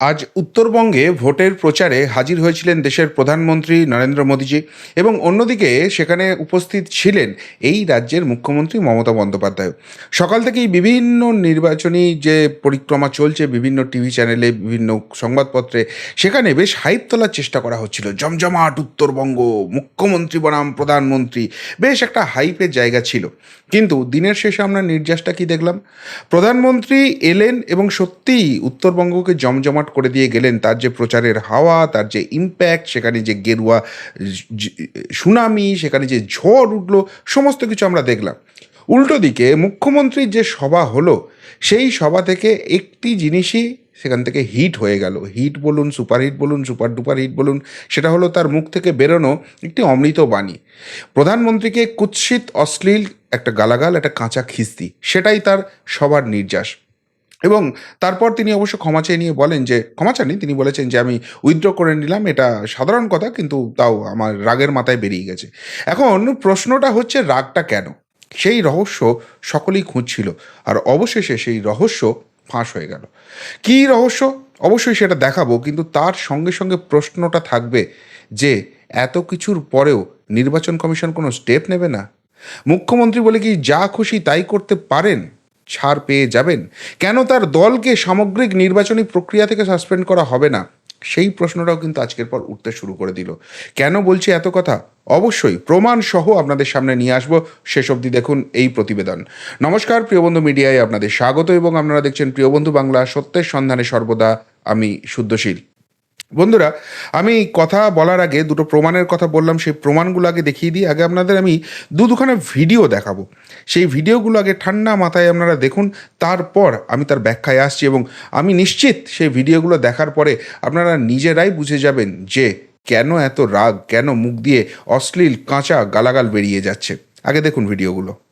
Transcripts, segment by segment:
আজ উত্তরবঙ্গে ভোটের প্রচারে হাজির হয়েছিলেন দেশের প্রধানমন্ত্রী নরেন্দ্র মোদীজি এবং অন্যদিকে সেখানে উপস্থিত ছিলেন এই রাজ্যের মুখ্যমন্ত্রী মমতা বন্দ্যোপাধ্যায়। সকাল থেকেই বিভিন্ন নির্বাচনী যে পরিক্রমা চলছে, বিভিন্ন টিভি চ্যানেলে, বিভিন্ন সংবাদপত্রে, সেখানে বেশ হাইপ তোলার চেষ্টা করা হচ্ছিল। জমজমাট উত্তরবঙ্গ, মুখ্যমন্ত্রী বনাম প্রধানমন্ত্রী, বেশ একটা হাইপের জায়গা ছিল। কিন্তু দিনের শেষে আমরা নির্যাসটা কি দেখলাম? প্রধানমন্ত্রী এলেন এবং সত্যিই উত্তরবঙ্গকে জমজমাট করে দিয়ে গেলেন। তার যে প্রচারের হাওয়া, তার যে ইম্প্যাক্ট সেখানে যে গেরুয়া সুনামি, সেখানে যে ঝড় উঠল, সমস্ত কিছু আমরা দেখলাম। উল্টো দিকে মুখ্যমন্ত্রীর যে সভা হলো, সেই সভা থেকে একটি জিনিসই সেখান থেকে হিট হয়ে গেল। হিট বলুন সুপারহিট বলুন, সুপার ডুপার হিট বলুন, সেটা হলো তার মুখ থেকে বেরোনো একটি অমৃত বাণী। প্রধানমন্ত্রীকে কুৎসিত, অশ্লীল একটা গালাগাল, একটা কাঁচা খিস্তি, সেটাই তার সবার নির্যাস। এবং তারপর তিনি অবশ্য ক্ষমা চেয়ে নিয়ে বলেন যে, ক্ষমা চাননি, তিনি বলেছেন যে, আমি উইথড্র করে নিলাম, এটা সাধারণ কথা, কিন্তু তাও আমার রাগের মাথায় বেরিয়ে গেছে। এখন প্রশ্নটা হচ্ছে, রাগটা কেন? সেই রহস্য সকলেই খুঁজছিল, আর অবশেষে সেই রহস্য ফাঁস হয়ে গেল। কী রহস্য? অবশ্যই সেটা দেখাবো, কিন্তু তার সঙ্গে সঙ্গে প্রশ্নটা থাকবে যে, এত কিছুর পরেও নির্বাচন কমিশন কোনো স্টেপ নেবে না? মুখ্যমন্ত্রী বলে কি যা খুশি তাই করতে পারেন? ছাড় পেয়ে যাবেন? কেন তার দলকে সামগ্রিক নির্বাচনী প্রক্রিয়া থেকে সাসপেন্ড করা হবে না? সেই প্রশ্নটাও কিন্তু আজকের পর উঠতে শুরু করে দিল। কেন বলছি এত কথা? অবশ্যই প্রমাণ সহ আপনাদের সামনে নিয়ে আসব। শেষ অবধি দেখুন এই প্রতিবেদন। নমস্কার, প্রিয়বন্ধু মিডিয়ায় আপনাদের স্বাগত এবং আপনারা দেখছেন প্রিয়বন্ধু বাংলা সত্যের সন্ধানে সর্বদা। আমি শুদ্ধশীল। বন্ধুরা, আমি কথা বলার আগে দুটো প্রমাণের কথা বললাম, সেই প্রমাণগুলো আগে দেখিয়ে দিই। আগে আপনাদের আমি দু দুখানা ভিডিও দেখাবো। সেই ভিডিওগুলো আগে ঠান্ডা মাথায় আপনারা দেখুন, তারপর আমি তার ব্যাখ্যায় আসছি এবং আমি নিশ্চিত সেই ভিডিওগুলো দেখার পরে আপনারা নিজেরাই বুঝে যাবেন যে কেন এত রাগ, কেন মুখ দিয়ে অশ্লীল, কাঁচা গালাগাল বেরিয়ে যাচ্ছে। আগে দেখুন ভিডিওগুলো।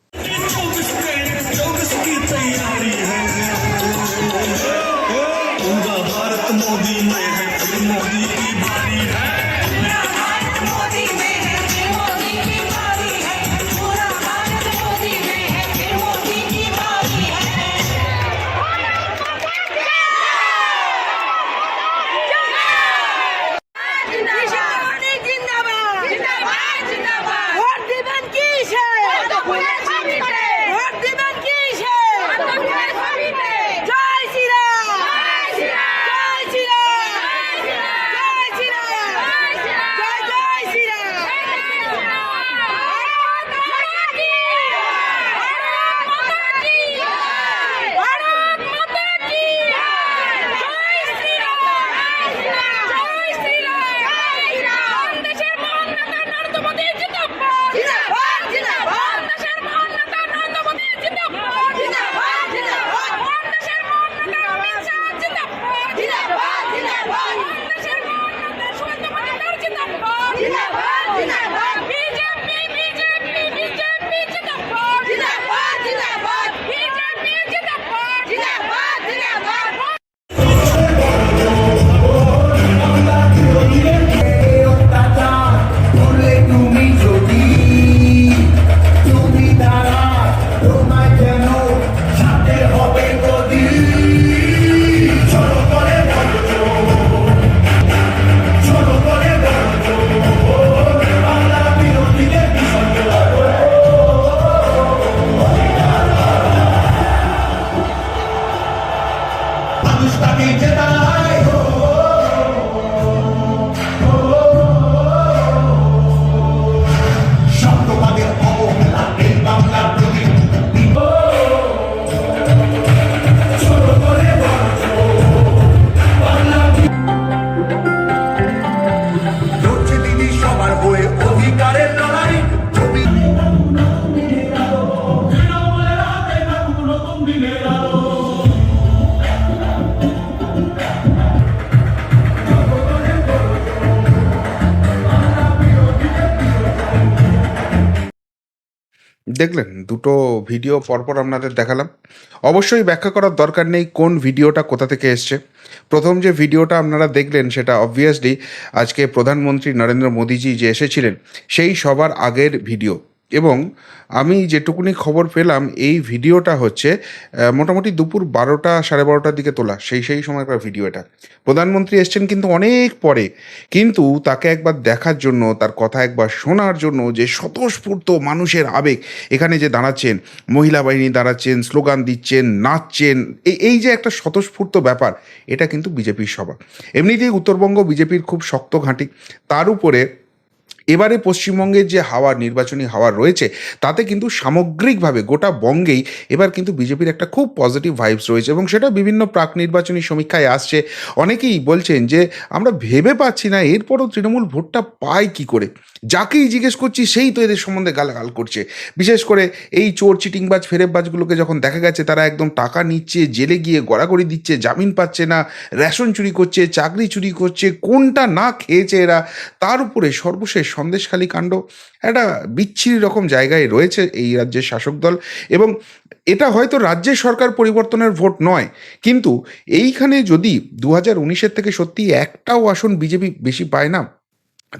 নরেন্দ্র দেখলেন, দুটো ভিডিও পরপর আপনাদের দেখালাম। অবশ্যই ব্যাখ্যা করার দরকার নেই কোন ভিডিওটা কোথা থেকে এসছে। প্রথম যে ভিডিওটা আপনারা দেখলেন, সেটা অবভিয়াসলি আজকে প্রধানমন্ত্রী নরেন্দ্র মোদীজি যে এসেছিলেন, সেই সবার আগের ভিডিও এবং আমি যেটুকুনি খবর পেলাম, এই ভিডিওটা হচ্ছে মোটামুটি দুপুর বারোটা সাড়ে বারোটার দিকে তোলা, সেই সেই সময়কার ভিডিও এটা প্রধানমন্ত্রী এসছেন কিন্তু অনেক পরে, কিন্তু তাকে একবার দেখার জন্য, তার কথা একবার শোনার জন্য যে স্বতঃস্ফূর্ত মানুষের আবেগ, এখানে যে দাঁড়াচ্ছেন, মহিলা বাহিনী দাঁড়াচ্ছেন, স্লোগান দিচ্ছেন, নাচছেন এই এই যে একটা স্বতঃস্ফূর্ত ব্যাপার, এটা কিন্তু বিজেপির সভা এমনিতেই উত্তরবঙ্গ বিজেপির খুব শক্ত ঘাঁটি, তার উপরে এবারে পশ্চিমবঙ্গের যে হাওয়া, নির্বাচনী হাওয়া রয়েছে, তাতে কিন্তু সামগ্রিকভাবে গোটা বঙ্গেই এবার কিন্তু বিজেপির একটা খুব পজিটিভ ভাইবস রয়েছে এবং সেটা বিভিন্ন প্রাক নির্বাচনী সমীক্ষায় আসছে। অনেকেই বলছেন যে, আমরা ভেবে পাচ্ছি না, এরপরও তৃণমূল ভোটটা পায় কি করে? যাকেই জিজ্ঞেস করছি, সেই তো এদের সম্বন্ধে গালাগাল করছে। বিশেষ করে এই চোর, চিটিংবাজ, ফেরেববাজগুলোকে যখন দেখা গেছে, তারা একদম টাকা নিচ্ছে, জেলে গিয়ে গড়াগড়ি দিচ্ছে, জামিন পাচ্ছে না, রেশন চুরি করছে, চাকরি চুরি করছে, কোনটা না খেয়েছে এরা, তার উপরে সর্বশেষ সন্দেশখালী কাণ্ড একটা বিচ্ছিরি রকম জায়গায় রয়েছে এই রাজ্যের শাসক দল এবং এটা হয়তো রাজ্যের সরকার পরিবর্তনের ভোট নয়, কিন্তু এইখানে যদি দু হাজার উনিশের থেকে সত্যি একটাও আসন বিজেপি বেশি পায় না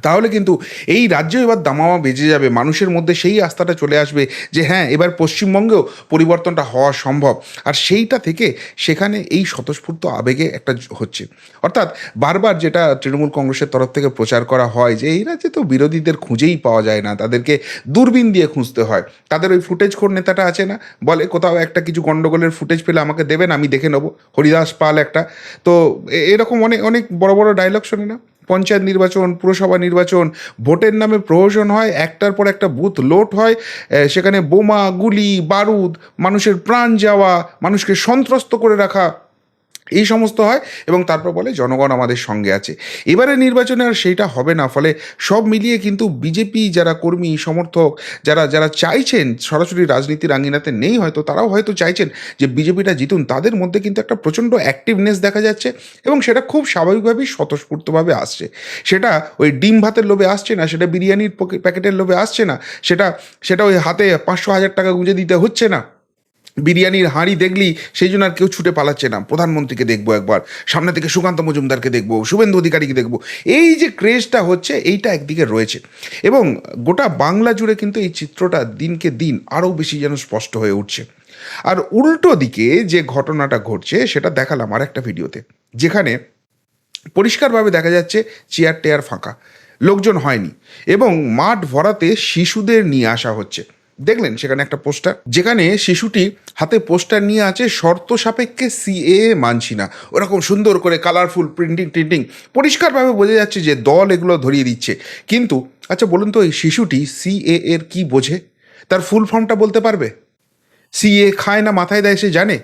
তাহলে কিন্তু এই রাজ্যেও এবার দামামা বেজে যাবে। মানুষের মধ্যে সেই আস্থাটা চলে আসবে যে হ্যাঁ এবার পশ্চিমবঙ্গেও পরিবর্তনটা হওয়া সম্ভব। আর সেইটা থেকে সেখানে এই স্বতঃস্ফূর্ত আবেগে একটা হচ্ছে। অর্থাৎ বারবার যেটা তৃণমূল কংগ্রেসের তরফ থেকে প্রচার করা হয় যে, এই রাজ্যে তো বিরোধীদের খুঁজেই পাওয়া যায় না। তাদেরকে দূরবীন দিয়ে খুঁজতে হয়। তাদের ওই ফুটেজ খোর নেতাটা আছে না? বলে, কোথাও একটা কিছু গন্ডগোলের ফুটেজ পেলে আমাকে দেবেন, আমি দেখে নেব। হরিদাস পাল একটা। তো এরকম অনেক অনেক বড় বড় ডায়লগ শোনে না? পঞ্চায়েত নির্বাচন, পুরসভা নির্বাচন, ভোটের নামে প্রহসন হয়, একটার পর একটা বুথ লোট হয় সেখানে বোমা, গুলি, বারুদ, মানুষের প্রাণ যাওয়া, মানুষকে সন্ত্রস্ত করে রাখা এই সমস্ত হয় এবং তারপর বলে জনগণ আমাদের সঙ্গে আছে। এবারে নির্বাচনে আর সেইটা হবে না, ফলে সব মিলিয়ে কিন্তু বিজেপি যারা কর্মী, সমর্থক, যারা যারা চাইছেন সরাসরি রাজনীতির আঙ্গিনাতে নেই হয়তো, তারাও হয়তো চাইছেন যে বিজেপিটা জিতুন। তাদের মধ্যে কিন্তু একটা প্রচণ্ড অ্যাক্টিভনেস দেখা যাচ্ছে এবং সেটা খুব স্বাভাবিকভাবেই স্বতঃস্ফূর্তভাবে আসছে। সেটা ওই ডিম ভাতের লোভে আসছে না, সেটা বিরিয়ানির প্যাকেটের লোভে আসছে না, সেটা সেটা ওই হাতে পাঁচশো হাজার টাকা গুঁজে দিতে হচ্ছে না। বিরিয়ানির হাঁড়ি দেখলি, সেই জন্য আর কেউ ছুটে পালাচ্ছে না। প্রধানমন্ত্রীকে দেখব একবার, সামনে থেকে সুকান্ত মজুমদারকে দেখব, শুভেন্দু অধিকারীকে দেখব। এই যে ক্রেজটা হচ্ছে, এইটা একদিকে রয়েছে। এবং গোটা বাংলা জুড়ে কিন্তু এই চিত্রটা দিনকে দিন আরও বেশি যেন স্পষ্ট হয়ে উঠছে। আর উল্টো দিকে যে ঘটনাটা ঘটছে, সেটা দেখালাম আর একটা ভিডিওতে, যেখানে পরিষ্কারভাবে দেখা যাচ্ছে, চেয়ার টেয়ার ফাঁকা, লোকজন হয়নি। এবং মাঠ ভরাতে শিশুদের নিয়ে আসা হচ্ছে। দেখলেন সেখানে একটা পোস্টার, যেখানে শিশুটি হাতে পোস্টার নিয়ে আছে শর্ত সাপেক্ষে সিএ মানছি না। ওরকম সুন্দর করে কালারফুল প্রিন্টিং টিন্টিং পরিষ্কারভাবে বোঝা যাচ্ছে যে দল এগুলো ধরিয়ে দিচ্ছে। কিন্তু আচ্ছা বলুন তো এই শিশুটি সিএ এর কি বোঝে? তার ফুল ফর্মটা বলতে পারবে? সিএ খায় না, মাথায় দেয় সে জানে?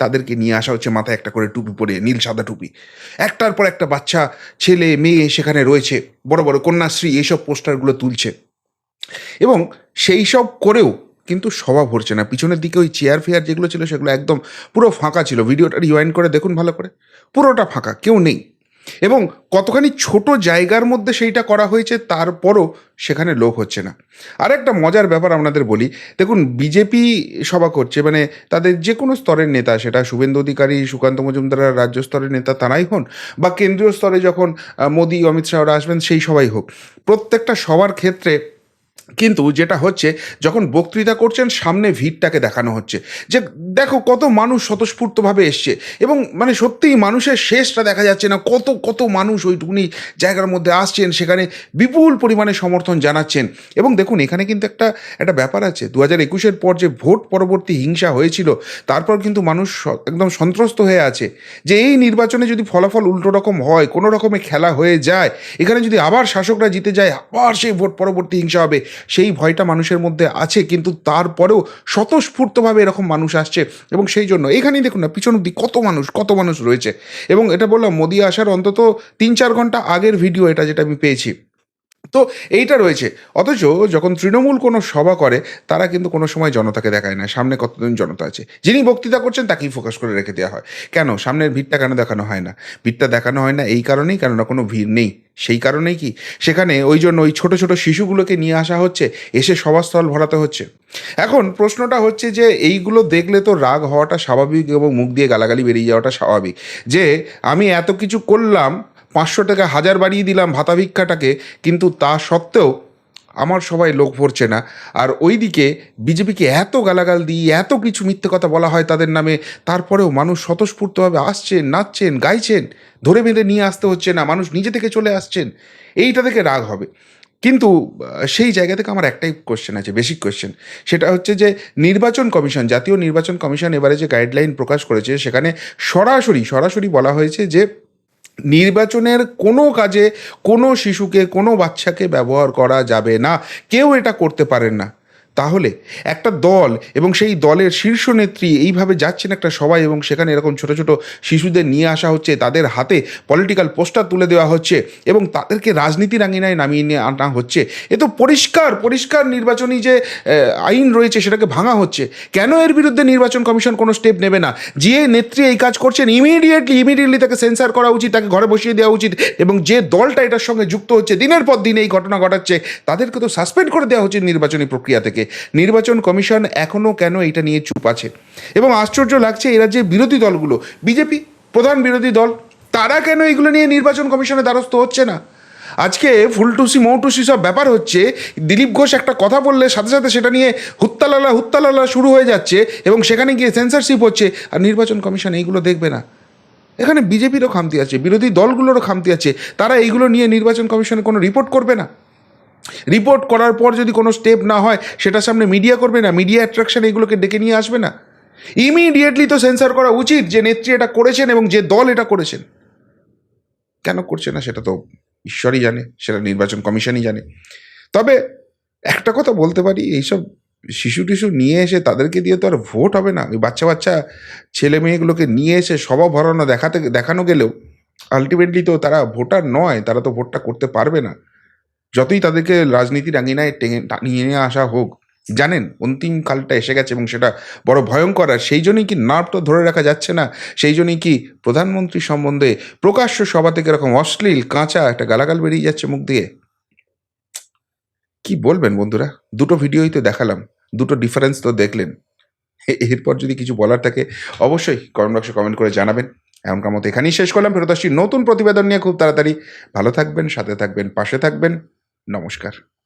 তাদেরকে নিয়ে আসা হচ্ছে মাথায় একটা করে টুপি পরে, নীল সাদা টুপি। একটার পর একটা বাচ্চা, ছেলে, মেয়ে সেখানে রয়েছে, বড় বড় কন্যাশ্রী এইসব পোস্টারগুলো তুলছে। এবং সেই সব করেও কিন্তু সভা ভরছে না। পিছনের দিকে ওই চেয়ার ফেয়ার যেগুলো ছিল সেগুলো একদম পুরো ফাঁকা ছিল। ভিডিওটা রিওয়াইন্ড করে দেখুন ভালো করে। পুরোটা ফাঁকা, কেউ নেই। এবং কতখানি ছোট জায়গার মধ্যে সেইটা করা হয়েছে তারপরও সেখানে লোক হচ্ছে না। আর একটা মজার ব্যাপার আপনাদের বলি। দেখুন, বিজেপি সভা করছে মানে তাদের যে কোনো স্তরের নেতা, সেটা শুভেন্দু অধিকারী, সুকান্ত মজুমদার, রাজ্য স্তরের নেতা তারাই হন, বা কেন্দ্রীয় স্তরে যখন মোদি, অমিত শাহরা আসবেন, সেই সবাই হোক। প্রত্যেকটা সবার ক্ষেত্রে কিন্তু যেটা হচ্ছে, যখন বক্তৃতা করছেন, সামনে ভিড়টাকে দেখানো হচ্ছে। যে দেখো কত মানুষ স্বতঃস্ফূর্তভাবে এসছে এবং মানে সত্যিই মানুষের শেষটা দেখা যাচ্ছে না। কত কত মানুষ ওইটুকুনি জায়গার মধ্যে আসছেন, সেখানে বিপুল পরিমাণে সমর্থন জানাচ্ছেন। এবং দেখুন, এখানে কিন্তু একটা একটা ব্যাপার আছে। দু হাজার একুশের পর যে ভোট পরবর্তী হিংসা হয়েছিল, তারপর কিন্তু মানুষ একদম সন্ত্রস্ত হয়ে আছে। যে এই নির্বাচনে যদি ফলাফল উল্টো রকম হয়, কোনো রকমে খেলা হয়ে যায়, এখানে যদি আবার শাসকরা জিতে যায়, আবার সেই ভোট পরবর্তী হিংসা হবে। সেই ভয়টা মানুষের মধ্যে আছে, কিন্তু তারপরেও স্বতঃস্ফূর্তভাবে এরকম মানুষ আসছে এবং সেই জন্য, এখানেই দেখুন না, পিছন অব্দি কত মানুষ কত মানুষ রয়েছে। এবং এটা বললাম মোদী আসার অন্তত তিন চার ঘণ্টা আগের ভিডিও এটা যেটা আমি পেয়েছি। তো এইটা রয়েছে। অথচ যখন তৃণমূল কোনো সভা করে, তারা কিন্তু কোনো সময় জনতাকে দেখায় না। সামনে কতজন জনতা আছে? যিনি বক্তৃতা করছেন, তাকেই ফোকাস করে রেখে দেওয়া হয়। কেন? সামনের ভিড়টা কেন দেখানো হয় না? ভিড়টা দেখানো হয় না এই কারণেই? কেননা কোনো ভিড় নেই। সেই কারণেই কি? সেখানে ওই জন্য ওই ছোট ছোট শিশুগুলোকে নিয়ে আসা হচ্ছে, এসে সভাস্থল ভরাতে হচ্ছে। এখন প্রশ্নটা হচ্ছে যে, এইগুলো দেখলে তো রাগ হওয়াটা স্বাভাবিক এবং মুখ দিয়ে গালাগালি বেরিয়ে যাওয়াটা স্বাভাবিক। যে, আমি এত কিছু করলাম পাঁচশো টাকা হাজার বাড়িয়ে দিলাম ভাতা ভিক্ষাটাকে, কিন্তু তা সত্ত্বেও আমার সবাই লোক ভরছে না। আর ওইদিকে বিজেপিকে এত গালাগাল দিই এত কিছু মিথ্যে কথা বলা হয় তাদের নামে, তারপরেও মানুষ স্বতঃস্ফূর্তভাবে আসছেন, নাচছেন, গাইছেন, ধরে বেঁধে নিয়ে আসতে হচ্ছে না, মানুষ নিজে থেকে চলে আসছেন, এইটা থেকে রাগ হবে। কিন্তু সেই জায়গা থেকে আমার একটাই কোশ্চেন আছে বেসিক কোশ্চেন সেটা হচ্ছে যে, নির্বাচন কমিশন, জাতীয় নির্বাচন কমিশন এবারে যে গাইডলাইন প্রকাশ করেছে, সেখানে সরাসরি সরাসরি বলা হয়েছে যে নির্বাচনের কোনো কাজে কোনো শিশুকে, কোনো বাচ্চাকে ব্যবহার করা যাবে না। কেউ এটা করতে পারেন না। তাহলে একটা দল এবং সেই দলের শীর্ষ নেত্রী এইভাবে যাচ্ছেন একটা সবাই এবং সেখানে এরকম ছোট ছোট শিশুদের নিয়ে আসা হচ্ছে, তাদের হাতে পলিটিক্যাল পোস্টার তুলে দেওয়া হচ্ছে এবং তাদেরকে রাজনীতির আঙিনায় নামিয়ে নিয়ে আনা হচ্ছে। এ তো পরিষ্কার পরিষ্কার নির্বাচনী যে আইন রয়েছে সেটাকে ভাঙা হচ্ছে। কেন এর বিরুদ্ধে নির্বাচন কমিশন কোনো স্টেপ নেবে না? যে নেত্রী এই কাজ করছেন ইমিডিয়েটলি ইমিডিয়েটলি তাকে সেন্সার করা উচিত, তাকে ঘরে বসিয়ে দেওয়া উচিত এবং যে দলটা এটার সঙ্গে যুক্ত হচ্ছে, দিনের পর দিন এই ঘটনা ঘটাচ্ছে, তাদেরকে তো সাসপেন্ড করে দেওয়া উচিত নির্বাচনী প্রক্রিয়া থেকে। নির্বাচন কমিশন এখনও কেন এটা নিয়ে চুপ আছে? এবং আশ্চর্য লাগছে, এরা যে বিরোধী দলগুলো, বিজেপি প্রধান বিরোধী দল, তারা কেন এগুলো নিয়ে নির্বাচন কমিশনের দ্বারস্থ হচ্ছে না? আজকে ফুলটুসি, মৌটুসি সব ব্যাপার হচ্ছে, দিলীপ ঘোষ একটা কথা বললে সাথে সাথে সেটা নিয়ে হুত্তালালা হুত্তালালা শুরু হয়ে যাচ্ছে এবং সেখানে গিয়ে সেন্সারশিপ হচ্ছে, আর নির্বাচন কমিশন এইগুলো দেখবে না। এখানে বিজেপিরও খামতি আছে, বিরোধী দলগুলোরও খামতি আছে, তারা এইগুলো নিয়ে নির্বাচন কমিশনে কোনো রিপোর্ট করবে না। রিপোর্ট করার পর যদি কোনো স্টেপ না হয়, সেটার সামনে মিডিয়া করবে না মিডিয়া অ্যাট্রাকশন এগুলোকে ডেকে নিয়ে আসবে না। ইমিডিয়েটলি তো সেন্সার করা উচিত যে নেত্রী এটা করেছেন এবং যে দল এটা করেছেন। কেন করছে না সেটা তো ঈশ্বরই জানে, সেটা নির্বাচন কমিশনই জানে। তবে একটা কথা বলতে পারি, এইসব শিশু টিশু নিয়ে এসে তাদেরকে দিয়ে তো আর ভোট হবে না। ওই বাচ্চা বাচ্চা ছেলে মেয়েগুলোকে নিয়ে এসে সভা ভরানো দেখাতে, দেখানো গেলেও আলটিমেটলি তো তারা ভোটার নয়, তারা তো ভোটটা করতে পারবে না। যতই তাদেরকে রাজনীতির আঙিনায় টেনে নিয়ে আসা হোক, জানেন অন্তিম কালটা এসে গেছে এবং সেটা বড় ভয়ঙ্কর। আর সেই জন্যই কি নার্ভটা ধরে রাখা যাচ্ছে না? সেই জন্যই কি প্রধানমন্ত্রী সম্বন্ধে প্রকাশ্য সভা থেকে এরকম অশ্লীল, কাঁচা একটা গালাগাল বেরিয়ে যাচ্ছে মুখ দিয়ে? কি বলবেন বন্ধুরা? দুটো ভিডিওই তো দেখালাম, দুটো ডিফারেন্স তো দেখলেন। এরপর যদি কিছু বলার থাকে, অবশ্যই কমেন্ট বক্সে কমেন্ট করে জানাবেন। এমনকার মতো এখানেই শেষ করলাম। ফেরত আসছি নতুন প্রতিবেদন নিয়ে খুব তাড়াতাড়ি। ভালো থাকবেন, সাথে থাকবেন, পাশে থাকবেন। নমস্কার।